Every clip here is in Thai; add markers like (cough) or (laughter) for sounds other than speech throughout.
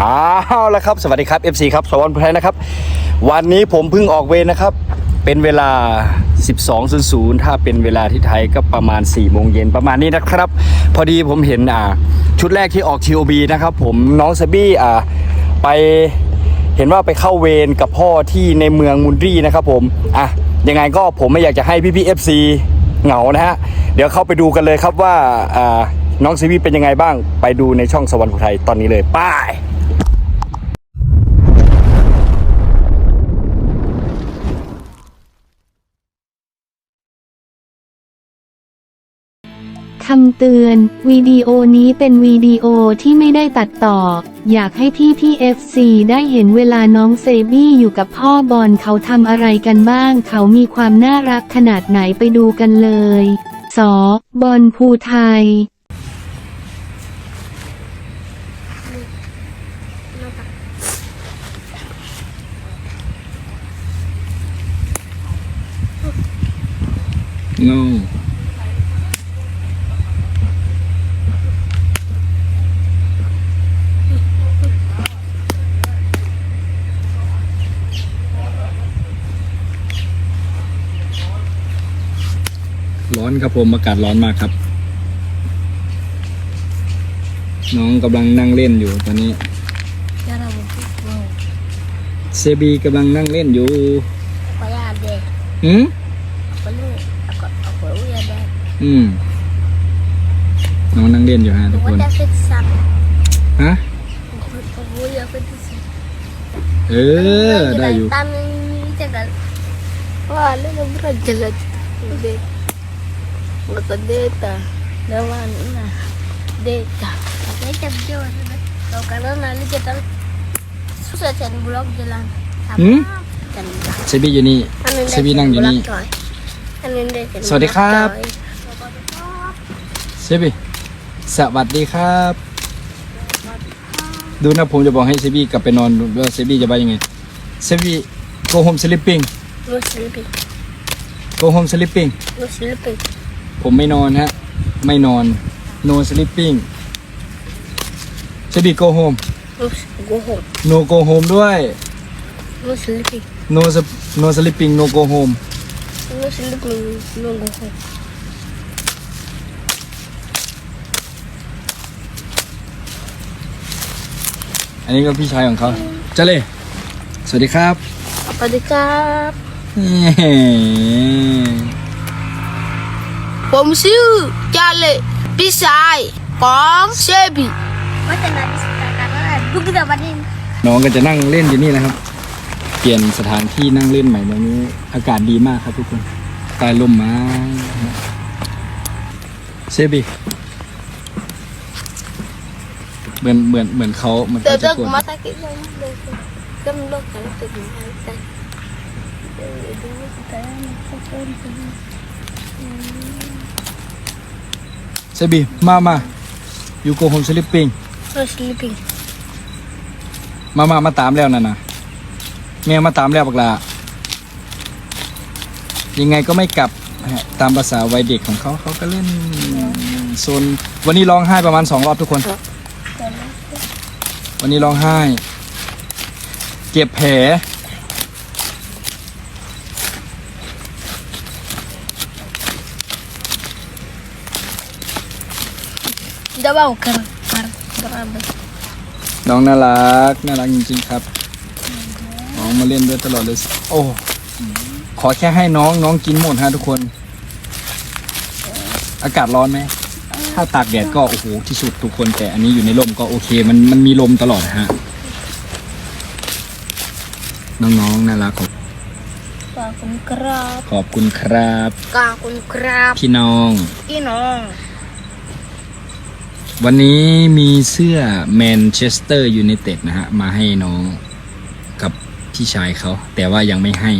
อ้าวแล้วครับ สวัสดีครับ FC ครับสวัสดีครับนะครับ วันนี้ผมเพิ่งออกเวรนะครับ เป็นเวลา 12.00 ถ้าเป็นเวลาที่ไทยก็ประมาณ 4 โมงเย็นประมาณนี้นะครับ พอดีผมเห็นอ่าชุดแรกที่ออก TOB นะครับ ผมน้องซบี้อ่าไปเห็นว่าไปเข้าเวรกับพ่อที่ในเมืองมุนรีนะครับผมอะยังไงก็ผมไม่อยากจะให้พี่พี่ FC เหงานะฮะ เดี๋ยวเข้าไปดูกันเลยครับว่าอ่าน้องซีวีเป็นยังไงบ้าง ไปดูในช่องสวรรค์ไทยตอนนี้เลย ป้าย คำเตือน วิดีโอนี้เป็นวิดีโอที่ไม่ได้ตัดต่อ อยากให้พี่พี่ FC ได้เห็นเวลาน้องเซบี้อยู่กับพ่อบอลเขาทำอะไรกันบ้าง เขามีความน่ารักขนาดไหนไปดูกันเลยสบอลภูไทย no ครับผมอากาศร้อนมากครับ น้องกำลังนั่งเล่นอยู่ตอนนี้ Cara mau เซบีกำลังนั่งเล่นอยู่ Kaya ade, หืม ako lu, ako ako uya ade. อืมน้องนั่งเล่นอยู่ฮะทุกคน Ako dapat sa ฮะ ako uya ako sa. เออได้อยู่ Tanong jagal. Wala na bro jagal. Ade. Ako data. Naman na. Data. Data video na. Kau kana na lihat tal. Susah cari blog jalan. Hmm? Cari เซบีอยู่นี่เซบีนั่งอยู่นี่สวัสดีครับเซบีสวัสดีครับ ดูนะผมจะบอกให้เซบีกลับไปนอนว่าเซบีจะไปยังไงเซบี go home sleeping No sleeping. go home sleeping No sleeping. ผมไม่นอนฮะ ไม่นอน no sleeping เซบี go home No go home. no go home ด้วย No sleeping. no s- no sleeping no go home No sleeping. No go home. อันนี้ก็พี่ชายของเขาเจเลย สวัสดีครับ สวัสดีครับ ผมชื่อจาเลพี่ชายของเชบีว่าจะนัดสถานการณ์ทุกที่วันนี้น้องก็จะนั่งเล่นอยู่นี่นะครับ เปลี่ยนสถานที่นั่งเล่นใหม่แบบนี้ อากาศดีมากครับทุกคนใต้ร่มไม้เซบีเหมือนเหมือนเหมือนเขาเหมือนแต่เขาจะเจ้ากวนมาตะกี้เลยเลยก็มันเลิกกันแล้วตื่นมาแต่เออดูแต่เขาเป็นเซบีมามาอยู่โกโฮมสลิปปิ้ง no sleeping มามามาตามแล้วนั่นนะแมวมาตามแล้วบักลายังไงก็ไม่กลับนะฮะตามภาษาวัยเด็กของเขาเขาก็เล่นโซนวันนี้ร้องไห้ประมาณสองรอบทุกคน วันนี้ร้องไห้ เก็บแผล Udah bau kan? Kan, berapa? น้องน่ารักน่ารักจริงๆครับ น้องมาเล่นด้วยตลอดเลย โอ้ขอแค่ให้น้องน้องกินหมดฮะทุกคน อากาศร้อนไหมถ้าตากแดดก็โอ้โหที่สุดทุกคนแต่อันนี้อยู่ในร่มก็โอเค มันมันมีลมตลอดฮะน้องๆน่ารักขอบ Kakun kerap, ขอบคุณครับ kakun kerap, พี่น้อง inong. วันนี้มีเสื้อแมนเชสเตอร์ยูไนเต็ดนะฮะ มาให้น้องกับพี่ชายเขา แต่ว่ายังไม่ให้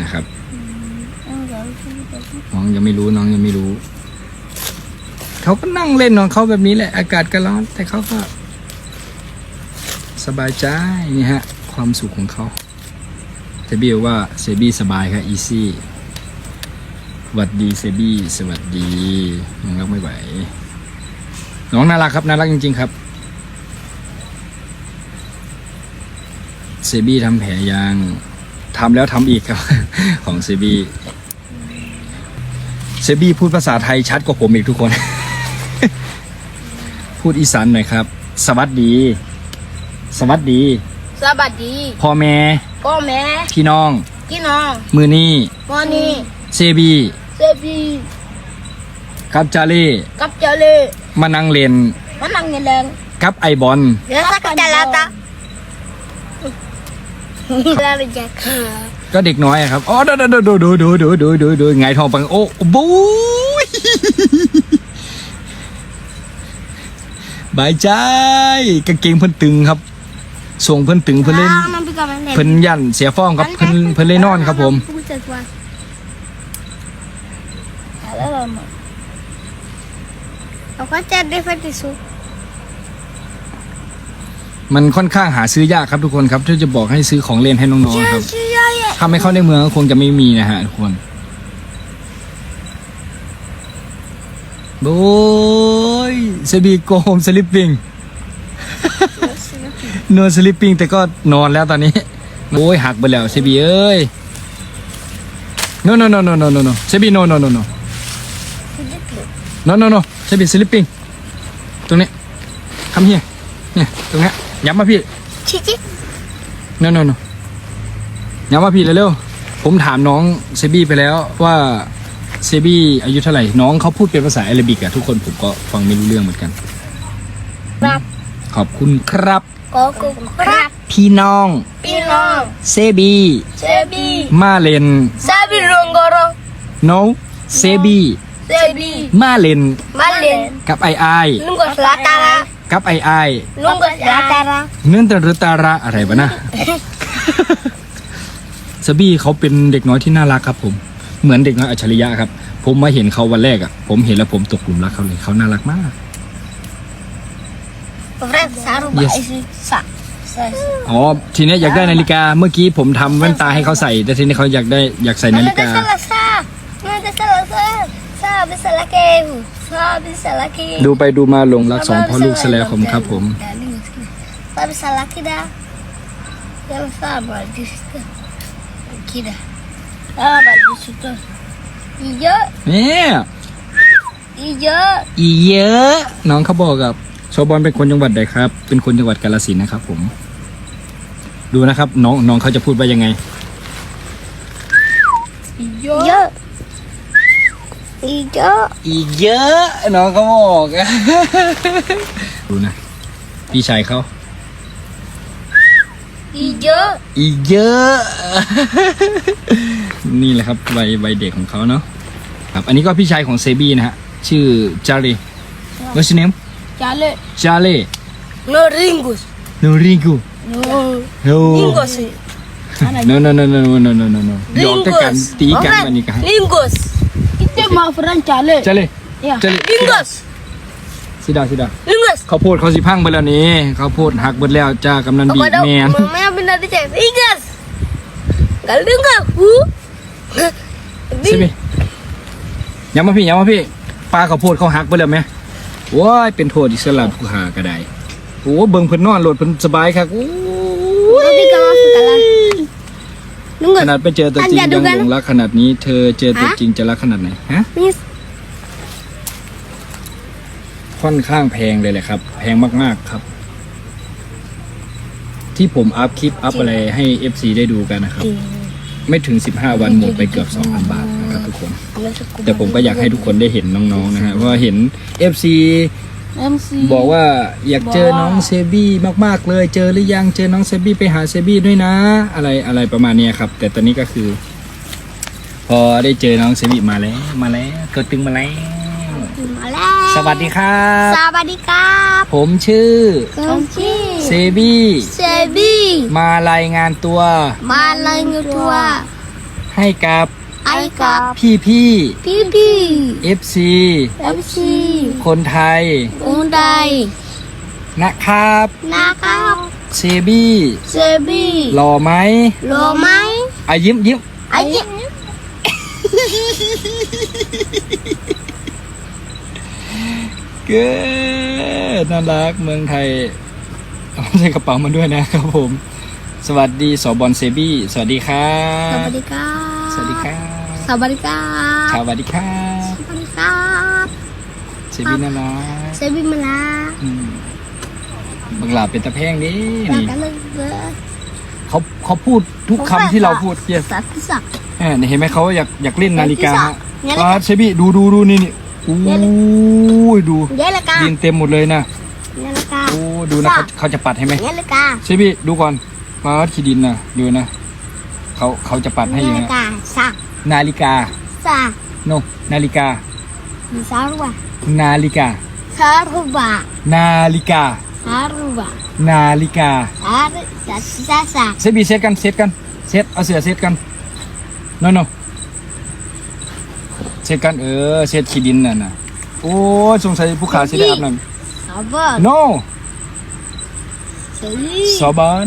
นะครับ น้องยังไม่รู้น้องยังไม่รู้ เขาก็นั่งเล่นของเขาแบบนี้แหละ อากาศก็ร้อน แต่เขาก็ สบายใจนี่ฮะ ความสุขของเขาเซบี้บอกว่าเซบี้สบายครับอีซี่สวัสดีเซบี้สวัสดีน้องรักไม่ไหว น้องน่ารักครับน่ารักจริง ๆ ครับเซบี้ทำแผลยางทำแล้วทำอีกครับ ของเซบี้เซบี้พูดภาษาไทยชัดกว่าผมอีกทุกคน พูดอีสานหน่อยครับ สวัสดี สวัสดี สวัสดีพ่อแม่พ่อแม่พี่น้อง พี่น้องมือนี้วันนี้เซบี้เซบีกับจาเล่กับเจเล มานั่งเล่นมันนั่งเงินแรงกับไอบอลเดี๋ยวสักจะลาตาลาเลยจ้ะก็เด็กน้อยอะครับ อ๋อดูดูดูดูดูดูดูดูดูไงายทองปังโอ้บู๊ยบายใจกางเกงเพิ่นตึงครับ ส่งเพิ่นตึงเพิ่นเล่น มันเป็นกำลังเพิ่นยันเสียฟ้องครับเพิ่นเพิ่นเล่นนอนครับผม พูดจัดว่าแล้วเราเรา ก็จะได้ฟังที่สุดมันค่อนข้างหาซื้อยากครับทุกคนครับที่จะบอกให้ซื้อของเล่นให้น้องๆครับ ชื่อย่อยถ้าไม่เข้าในเมืองก็คงจะไม่มีนะฮะทุกคนโอ้ยเซบีโกโฮมสลิปปิ้ง นอนสลิปปิ้งแต่ก็นอนแล้วตอนนี้ โอ้ยหักไปแล้วเซบีเอ้ย no no no no no no no เซบี no no no no no no no เซบีสลิปปิ้งตรงนี้ทำเฮียเนี่ยตรงเนี้ยย้ำมาพี่ชิชิ no no no ย้ำมาพี่เร็วๆผมถามน้องเซบี้ไปแล้วว่าเซบี้อายุเท่าไหร่น้องเขาพูดเป็นภาษาอาหรับิกอะทุกคนผมก็ฟังไม่รู้เรื่องเหมือนกันครับขอบคุณครับก็กุครับ พี่น้อง พี่น้องเซบี้เซบีมาเลนซาบิรงกโรน้องเซบี้ เซบีมาเลนมาเลนกับไอไอลุงก็สลาตาระกับไอไอลุงก็สลาตาระเนื่องตรตาระอะไรวะนะเซบี้เขาเป็นเด็กน้อยที่น่ารักครับ ผมเหมือนเด็กน้อยอัจฉริยะครับ ผมมาเห็นเขาวันแรกอะผมเห็นแล้วผมตกหลุมรักเขาเลยเขาน่ารักมากเฟรดสารุบะ Yes ไอซิสะสะอ๋อทีเนี้ยอยากได้นาฬิกาเมื่อกี้ผมทำแว่นตาให้เขาใส่ แต่ทีนี้เขาอยากได้อยากใส่นาฬิ Mana กา Sah bisa lagi. Sah bisa lagi. ดูไปดูมาหลงรักสองพ่อลูกซะแล้วผมครับผม Sah bisa lagi dah. Yang sabar di situ. Kira. Sabar di situ. Iya, เนี่ย iya. อีเยอะน้องเขาบอกกับโชบอลเป็นคนจังหวัดใดครับ เป็นคนจังหวัดกาฬสินธุ์นะครับ ผม ดูนะครับ น้องน้องเขาจะพูดว่ายังไง Iya. Iya. อี เยอะน้องเขาบอกดูนะ พี่ชายเขา Iya. อีเยอะ นี่แหละครับวัยวัยเด็กของเขาเนาะครับ อันนี้ก็พี่ชายของเซบี้นะฮะ ชื่อจารี What's your name Jalan. จาเล่ No ringus. โนริกุ No. โน Ringus. no no no no no no no no no หยอกกันตีกันอันนี้กัน Ringus. Kita mau friend jalan. จาเล่ Ya. Jalan. Ringus. สิดาสิดา Ringus. เขาวโพดเขาสิพังไปแล้วนี้เขาวโพดหักหมดแล้วจ้ากำนันบี Apa dah? แมน Mama yang benar dia. Ringus. Kalau dengar, hu. ใช่ไหมย้ำมาพี่ย้ำมาพี่ปลาข้าวโพดเขาหักไปแล้วไหมว้ายเป็นโทษอิสลามผู้หากระไดโอ้เบิ่งเพิ่นนอนโหลดเพิ่นสบายครับโอ้ Tapi kalau sekarang. ข Nunggu. นาดไปเจอตัวจริงอันยัเดียวงกันหลงรักขนาดนี้ เธอเจอตัวจริงจะรักขนาดไหนฮะ Ini ค่อนข้างแพงเลยแหละครับ แพงมากๆครับ ที่ผมอัพคลิปอัพอะไรให้ FC ได้ดูกันนะครับไม่ถึง 15 วันหมดไปเกือบ 2,000 บาทนะครับทุกคนแต่ผมก็อยากให้ทุกคนได้เห็นน้องๆนะฮะเพราะว่าเห็น FC MC บอกว่าอยากเจอน้องเซบี้มากๆเลย เจอหรือยังเจอน้องเซบี้ไปหาเซบี้ด้วยนะ อะไรอะไรประมาณเนี้ยครับ แต่ตอนนี้ก็คือ พอได้เจอน้องเซบี้มาแล้วมาแล้วเกิดตึงมาแล้ว Malah. สวัสดีครับ Sawadikap. ผมชื่อ Kunci. เซบี้ Sebi. มารายงานตัว Malang tua. ให้กับ Aikap. พี่พี่ Pipi. FC MC. คนไทย Undai. นะครับ Nakap. เซบี้ Sebi. หล่อไหม Lomai. อะยิ้มยิ้ม Aje. เกิดน่ารักเมืองไทยเอาใส่กระเป๋ามาด้วยนะครับผม สวัสดีสอบอลเซบี้ สวัสดีครัสบวัสดีครับ สวัสดีครับ สวัสดีครับสวัสดีครับสวัสดีครับเซบี้น่ารักเซบิมาลาอืมบังหลาเป็นตะแพงดิอยากนี่กันเลยเบอร์เขาเขาพูดทุกคำที่เราพูดเยสสัตว์ที่สักเออเห็นไหมเขาอยากอยากเล่นนาฬิกาที่สองฮะเนี่ยอ่าเซบี้ดูดูดูนี่นี่โอ้ยดูเยลกาดินเต็มหมดเลยนะเยลกาโอ้ดูนะเขาเขาจะปัดให้ไหมเยลกาเซบี้ดูก่อนมาขีดินนะดูนะเขาเขาจะปัดให้อเยยู่ลนะกาสัก nalika. Sa. No nalika. Sarwa. Nalika. Saruba nalika. Saruba nalika. Sar sa sa saya bisa kan set kan set เอาเสือเซตกัน no no. เซตกันเออเซตขีดินน่ะนะโอ้ยสงสัยผู้ขาสิได้อาบน้ sabar no. Seri. สาบาน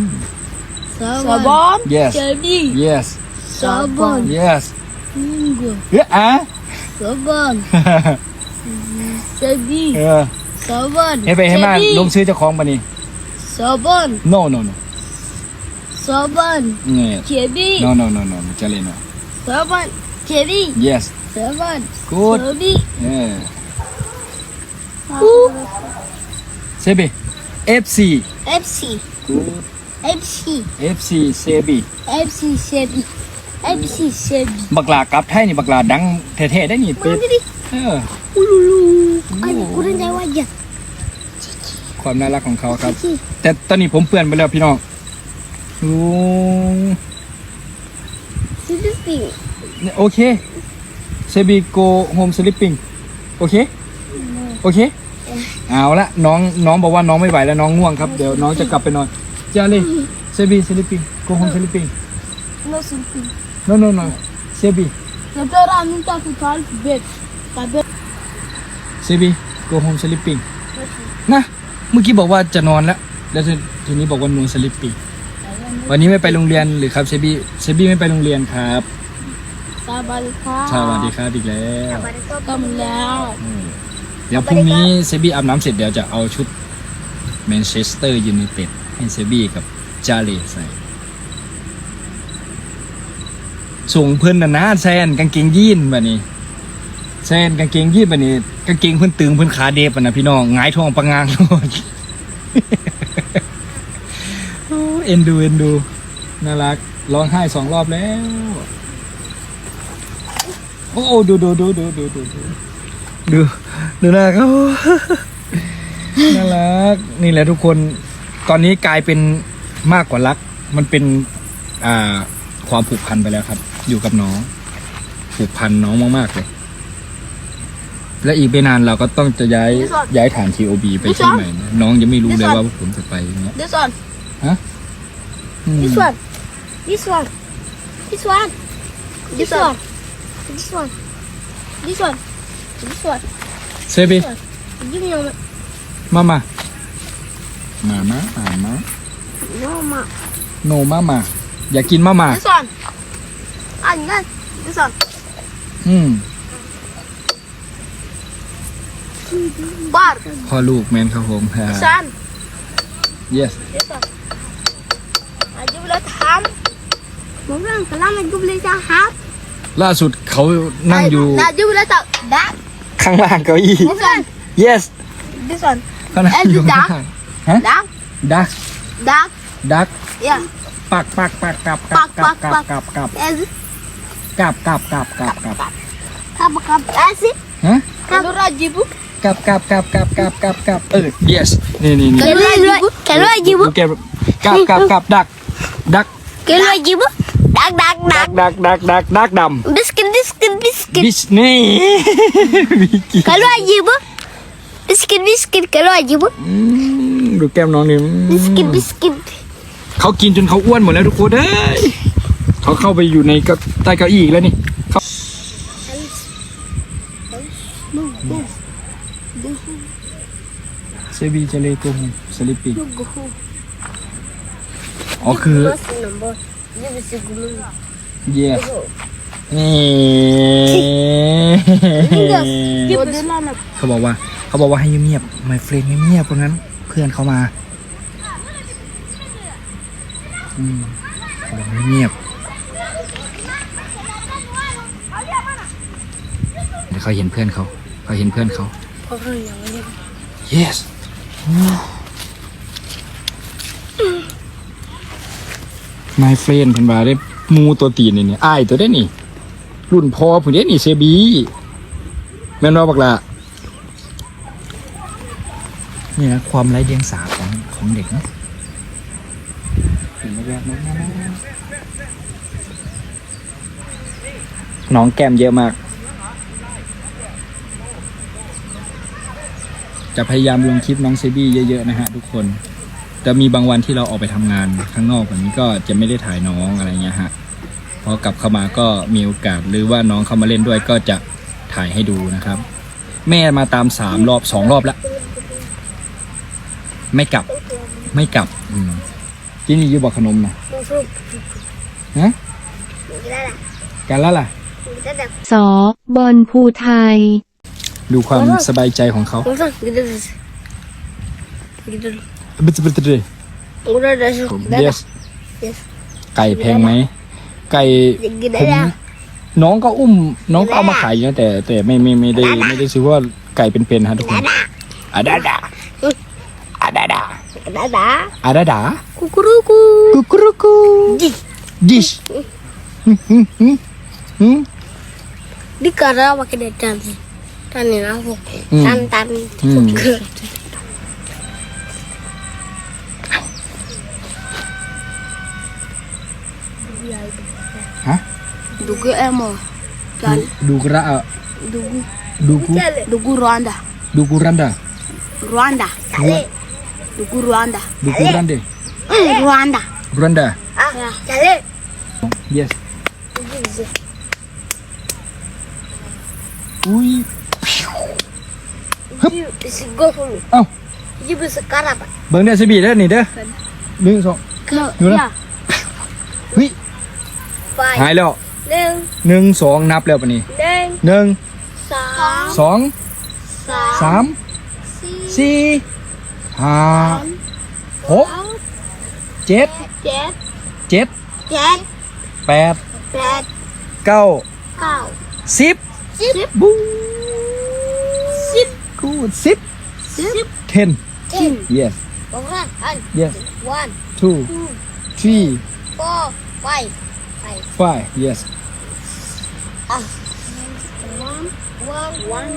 sabar yes yes. Sabon. Yes. Minggu. Ya, ah? Eh? Sabon. (laughs) เจดีเออ สวรรค์เฮ้ยไปให้มาลงซื้อเจ้าของปะนี่ สวรรค์ no no no. สวรรค์ yeah. เจดี no no no no no chale no. สวรรค์เจดี yes สวรรค์ good. เจดี yeah Sebi. FC FC good FC FC Sebi FC Sebi. ซบี FC เซบีบักหลากลับไทยนี่บักหลาดังแท้ๆได้นี่เป็มาดดิดิเอออูลูลูอันนี้กูตั้งใจว่าอย่าความน่ารักของเขาครับที่แต่ตอนนี้ผมเปื่อนไปแล้วพี่น้องโอ้ที่ที่สี่เนี่ยโอเคเซบีโกโฮมสลิปปิ้งโอเคโอเคเอาละน้องน้องบอกว่าน้องไม่ไหวแล้วน้องง่วงครับเดี๋ยวน้องจะกลับไปนอนจาเลยเซบีสลิปปิ้งโกโฮมสลิปปิ้งโนสิบปี no no no เซบีแล้วก็ร้านนี้จะคือทอลเบ็ดกับเบ็ดเซบีโกโฮมสลิปปิ้งนะเมื่อกี้บอกว่าจะนอนแล้ว แล้วทีทีนี้บอกว่านูสลิปปิ้งวันนี้ไม่ไปโรงเรียนหรือครับเซบีเซบีไม่ไปโรงเรียนครับสวัสดีค่ะสวัสดีครับอีกแล้วก็มาแล้วเดี๋ยวพรุ่งนี้เซบีอาบน้ำเสร็จเดี๋ยวจะเอาชุดแมนเชสเตอร์ยูไนเต็ดให้เซบีกับจาเลใส่ ส่งเพิ่นน่ะนะแซนกางเกงยีนแบบนี้แซนกางเกงยีนแบบนี้กางเกงเพิ่นตึงเพิ่นขาเดฟอะนะพี่น้องหงายท้องปังงางโลดเอ็นดูเอ็นดูน่ารักร้องไห้สองรอบแล้ว โอ้ดูดูดูดูดูดูดูดูดูหน้าเขาน่ารักนี่แหละทุกคนตอนนี้กลายเป็นมากกว่ารัก มันเป็นอ่าความผูกพันไปแล้วครับ อยู่กับน้องผูกพันน้องมากๆเลย และอีกไม่นานเราก็ต้องจะย้ายย้ายฐาน TOB ไปที่ใหม่นะน้องยังไม่รู้เลยว่าผมจะไปอย่างเงี้ย this one อืม this one this one this one this one this one this one this one เซบี give me a มามามามามามา no ma โนมามา อยากกินมามา this one 아, 이นอื.ม.บาร์พ่อลูกแมนครับผมฮ่า ซัน yes ดี๋ยอนอายุเล้วทำผมเรื่องกำลังมานกุบเลยจ้าครับล่าสุดเขานั่งอยู่อายุเล้วจะดักข้างล่างเก้าอี้ ดิสัน yes ดิสัน เขานั่งอยู่ข้างล่ดักดักดับดักปักปักปักกลับกลับกลับกลับกลับกลั Kap, kap, kap, kap, kap. Kap, kap, asik. Hah? Kap. Lu raji, Bu. Kap, kap, kap, kap, kap, kap, kap. Eh, yes. Nih, nih, nih. Kalau raji, Bu. Kalau raji, Bu. Kap, kap, kap, dak. Dak. Kalau raji, Bu. Dak, dak, dak. Dak, dak, dak, dak, dam. Biskin, biskin, biskin. Bis, nih. Kalau raji, Bu. Biskin, biskin. Kalau raji, Bu. Hmm, ดูแก้มน้องนี่ biskin, biskin. เขากินจนเขาอ้วนหมดแล้วทุกคนเอ้ย เขาเข้าไปอยู่ในใต้เก้าอี้อีกแล้วนี่เขาเซบีเจเลกฮงสลิปปิอ๋อคือ yes นี่เขาบอกว่า เขาบอกว่าให้เงียบๆ my friend เงียบๆเพราะงั้น เพื่อนเขามา อืมเขาบอกเงียบ เดี๋ยวเขาเห็นเพื่อนเขาเขาเห็นเพื่อนเขา เพราะเรื่องอย่างนี้ yes นายเฟรนเพิ่นว่าได้หมูตัวตีนนี่นี่อ้ายตัวได้นี่ รุ่นพ่อผู้นี้นี่เซบีแม่นว่าบักละนี่นะความไร้เดียงสาของของเด็กเนาะเห็นไหมแบบนั้นนะน้องแก้มเยอะมาก จะพยายามลงคลิปน้องเซบี้เยอะๆนะฮะทุกคนจะมีบางวันที่เราออกไปทำงานข้างนอกแบบนี้ก็จะไม่ได้ถ่ายน้องอะไรเงี้ยฮะพอกลับเข้ามาก็มีโอกาสหรือว่าน้องเข้ามาเล่นด้วยก็จะถ่ายให้ดูนะครับ แม่มาตามสามรอบสองรอบแล้วไม่กลับ ไม่กลับ อืมที่นี่อยูบอกขนมนะมึงสู้ฮะมึงได้ละกันแล้วล่ะมึงได้แบบสอบอลภูไทย ดูความสบายใจของเขามึงสู้มึงได้มึงได้บึ้ดบึ้ดบึ้ดเลยมึงได้ได้สู้ผมได้ yes ละ yes ไก่แพงไหม ไก่กินได้ผมละน้องก็อุ้ม น้องก็เอามาขายอยู่นะแต่ แต่ไม่ไม่ไม่ได้ไม่ได้ซื้อว่าไก่เป็นๆฮะทุกคนอาดาดาอาดาดาได้ละอาดาดากูกูรู้กูกุกรุกูดิดิชหืมหืมหืมหืม di cara pakai dadan dan ini aku Hmm. tan tan Hmm. Hah? dugu emo dan ดูกระอะ dugu ดูกุ dugu Rwanda ดูกุรันดา Rwanda Rwa- dugu Rwanda ดูกุรันเด Rwanda รันดา ah cale yes อุ้ย isi go dulu เอ้า ini bisa sekarang pak เบิ่งได้สิบีได้อนี่เด้อหนึ่งสอง kalau Gimana? ya เฮ้ย five หายแล้ว neng หนึ่งสองนับแล้วปะนี่ neng หนึ่ง sam สอง sam สาม si สี่ห้าหกเจ็ด jet เจ็ด jet แปด pet เก้า kau สิบ sip บู sip กูสิบ sip ten ten yes Bukan, one, yes one, two two, three four, five, five. five yes Ah, one, one, one,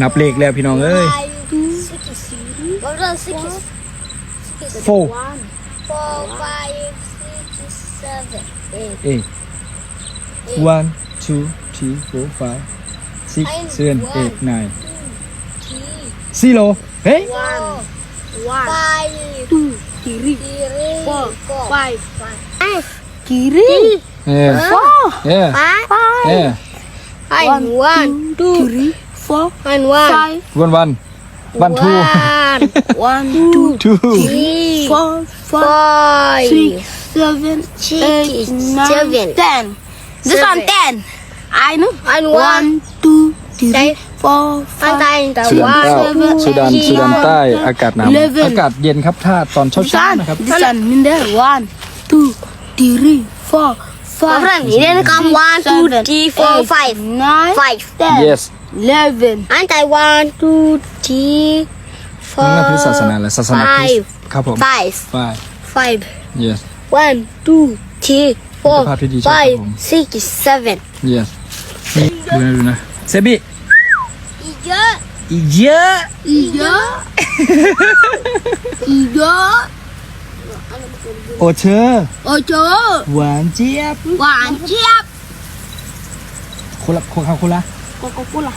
นับเลขแล้วพี่น้องเอ้ย five, six, bukan six, six, Four. one, four, five, six, seven, eight, eight one two three four five six Nine, seven one. eight nine three, zero เฮ้ย one, one, five, two, three, four, five, five, kiri, เออ four, เออ five, เออ One, one, two, three, four, and one, five, วันวันวันทู one, one, two, ทู three, four, five, six, seven, eight, nine, ten. This one ten. I know. And one, two, three, four, five, สุดาน one, เต้า seven, สุดาน eight, สุดานใต้ nine, อากาศหนาว eleven. อากาศเย็นครับถ้าตอนเช้า This ๆ one, นะครับ this one, in there. One, two, three, four, five. Ini come one, two, three, four, five, nine, five, ten. yes Eleven. Antai one, two, three, มึง four, นับถือศาสนาอะไรศาสนาคริส five, ต์ครับผม five, five five. yes One, two, three, four, สุขภาพที่ดีใช่ครับผม five, six, seven. yes นี่ดูนะดูนะเซบิ Tiga, อีกเยอะ tiga, tiga, โอเชอร์ ocho, หวานเจี๊ยบ one, siap. โคลาโคคาโคลา Coca-Cola.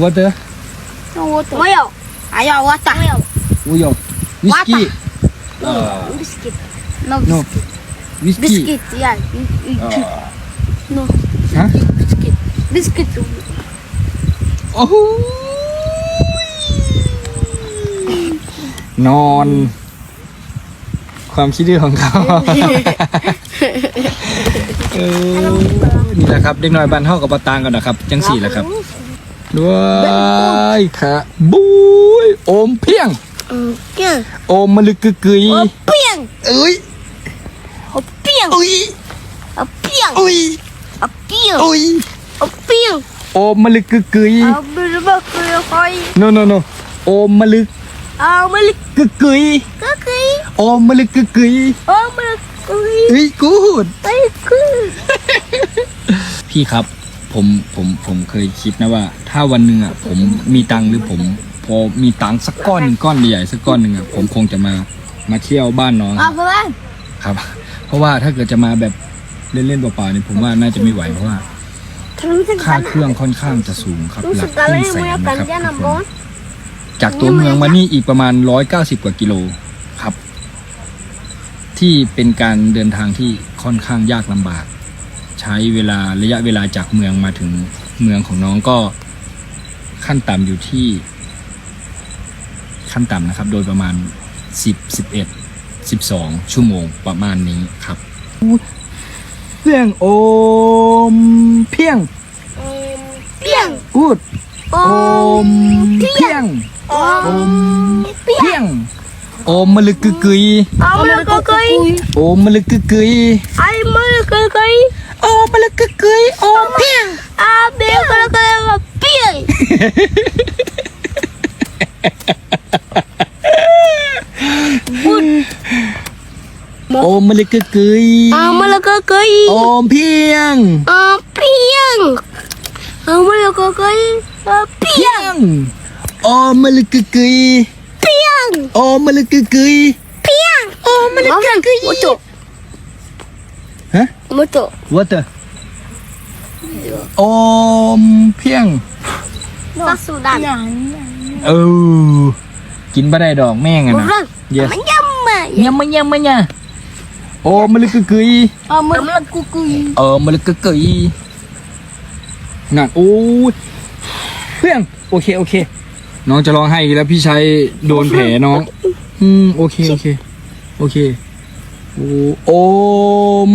วอเตอร์ No water. Ayo. Ayo water. Ayo. อุยวิสกี้ Biscuit. No โน biscuit. วิสกี้ Biscuit, ya. No. ฮะ Biscuit. Biscuit. โอ้โห นอน ความคิดดื้อของเขา เออนี่แหละครับเด็กน้อยบ้านเฮากับปะตางกันนะครับ จังสี่แหละครับด้วยค่ะบุ้ยโอมเพียง Oke. โอมมะลึกกึกกึย Piang. เอ้ยเอาเปี้ยงอุ้ยเอาเปี้ยงอุ้ยเอาเปี้ยงอุ้ยเอาเปี้ยงโอมมะลึกกึกกึยเอาไปเลยบอกเลยคอยโนโนโนโอมมะลึก เอามาลิกกึกกึยก็คือโอมมะลึกกึกกึยเอามาลิกก็คือเฮ้ยกูดไอ้คือพี่ครับผมผมผมเคยคิดนะว่า ถ้าวันหนึ่งอะผมมีตังค์หรือผม พอมีตังค์สักก้อนหนึ่งก้อนใหญ่ๆสักก้อนหนึ่งอะผมคงจะมามาเที่ยวบ้านน้องเอาไปบ้างครับ เพราะว่าถ้าเกิดจะมาแบบเล่นๆเปล่าๆเนี่ยผมว่าน่าจะไม่ไหวเพราะว่ารู้สึกค่ากันเครื่องค่อนข้างจะสูงครับรู้หลัสึกกกันคเลรึ่ยงแสมึงนเอานะกันครับ จากตัวเมืองมานี่อีกประมาณร้อยเก้าสิบกว่ากิโลครับ ที่เป็นการเดินทางที่ค่อนข้างยากลำบาก ใช้เวลาระยะเวลาจากเมืองมาถึงเมืองของน้องก็ขั้นต่ำอยู่ที่ขั้นต่ำนะครับ โดยประมาณสิบสิบเอ็ดสิบสองชั่วโมงประมาณนี้ครับเพียงโอมเพียงเปี้ยงกูดโอโอมเพียง អមពីងអូមលឹកគឺគីអមលឹកគឺអូមលឹកគឺគីអៃមលឹកគឺអូមលឹកគឺអូពីងអាបេកលកលពីងអូមលឹកគឺអូមលឹកគឺអូមពីងអូពីងអូមលឹកគឺពីង O malakakay. Piang. O malakakay. Piang. O malakakay. Moto. Hả? Moto. Water. Om piang. Nó sù đàn. Ừ. Kín bắt đây đỏ men à nè. Yes. Nhâm mà nhâm mà nhâm. O malakakay. O malakakay. O malakakay. Nè, ôi. Piang. Ok ok. โอมมะลึกกึกกึยเอามาลิกก็คือเออมันเลยกึกกึยนั่นโอ้ยเพื่อนโอเคโอเคน้องจะร้องไห้อีกแล้วพี่ชัยโดนแผลน้อง อืมโอเคโอเค โอเคโอ้โอม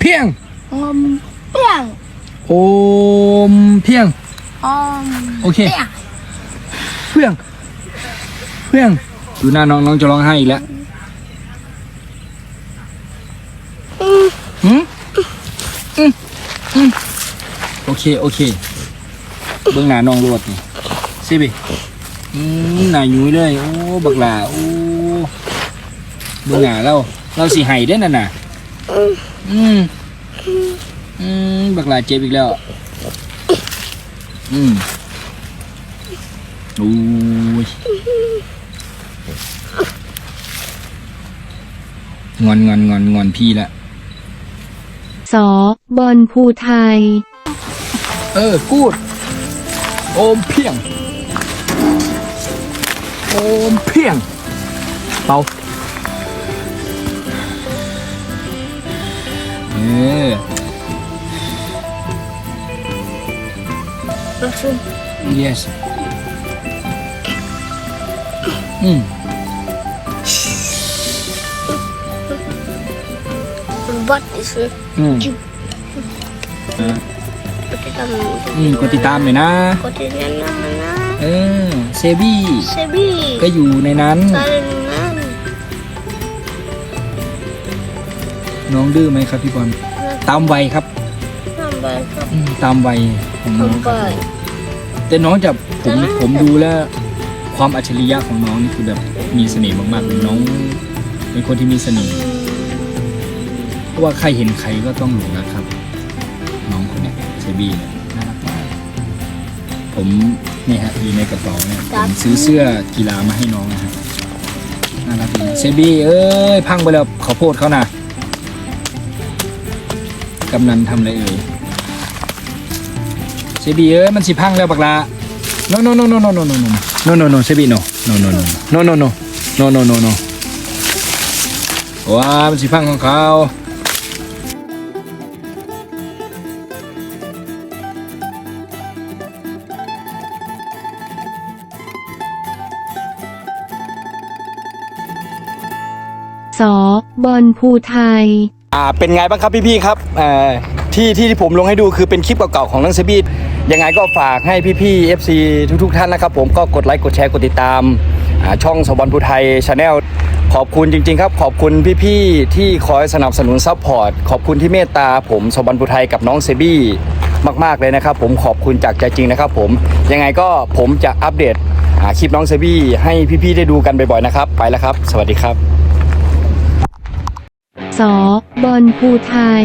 เพียงอมเปี้ยงโอมเพียงอมโอเคเพื่อนเพื่อนดูหน้าน้องน้องจะร้องไห้อีกแล้วหืมอืมอืมโอเคโอเค เบื้องหน้าน้องรวดนี่ สิบิอืมหน้าหยุยเลย โอ้ บักหลา โอ้เบื้องหน้าเรา เราสิไห้ได้อนั่นน่ะ อืม อืม บักหลาเจ็บอีกแล้ว อืมโอ้ยงอนงอนงอนงอนพี่ละสอบอลภูไทย เออ กูด โอมเพียง โอมเพียงเป่าเออรักสุน yes อืม bắt đi sư อืม เออ có thể làm อืมกดติดตามหน่อยนะ có thể làm nó ออเซบี้เซบี้ก็อยู่ในนั้น ซาเลนันน้องดื้อไหมครับพี่บอลตามวัยครับทำไปครับอืมตามวัยของน้องทำคไป รับแต่น้องจะผมผมดูแล้ว ความอัจฉริยะของน้องนี่คือแบบมีเสน่ห์มากๆเลยน้อง เป็นคนที่มีเสน่ห์เพราะว่าใครเห็นใครก็ต้องหลงรักครับ น้องคนเนี้ยเซบี้เนี่ยน่ารักมาก ผมนี่ฮะอยู่ในกระเป๋าเนี่ยผมซื้อเสื้อกีฬามาให้น้องนะฮะน่ารักดีเซบี้เอ้ยพังไปแล้วขอโทษเขานะกำนันทำอะไรเอ่ยเซบีเอ้ยมันสิพังแล้วบักละ no no no no no no no no no no no เซบี no no no no no no no no no no no ว้ามันสิพังของเขา สอบอลภูไทย อ่าเป็นไงบ้างครับพี่ๆครับเอ่อที่ที่ที่ผมลงให้ดูคือเป็นคลิปเก่าๆของน้องเซบียังไงก็ฝากให้พี่ๆ FC ทุกๆ ท่านนะครับ ผมก็กดไลค์กดแชร์กดติดตามอ่าช่องสวรรค์ภูไทยชาแนลขอบคุณจริงๆครับ ขอบคุณพี่ๆที่คอยสนับสนุนซัพพอร์ตขอบคุณที่เมตตาผมสบันปุไทยกับน้องเซบี้มากๆเลยนะครับผมขอบคุณจากใจจริงนะครับ ผมยังไงก็ผมจะอัปเดตอ่าคลิปน้องเซบี้ให้พี่ๆได้ดูกันบ่อยๆนะครับ ไปแล้วครับ สวัสดีครับ สอบอลภูไทย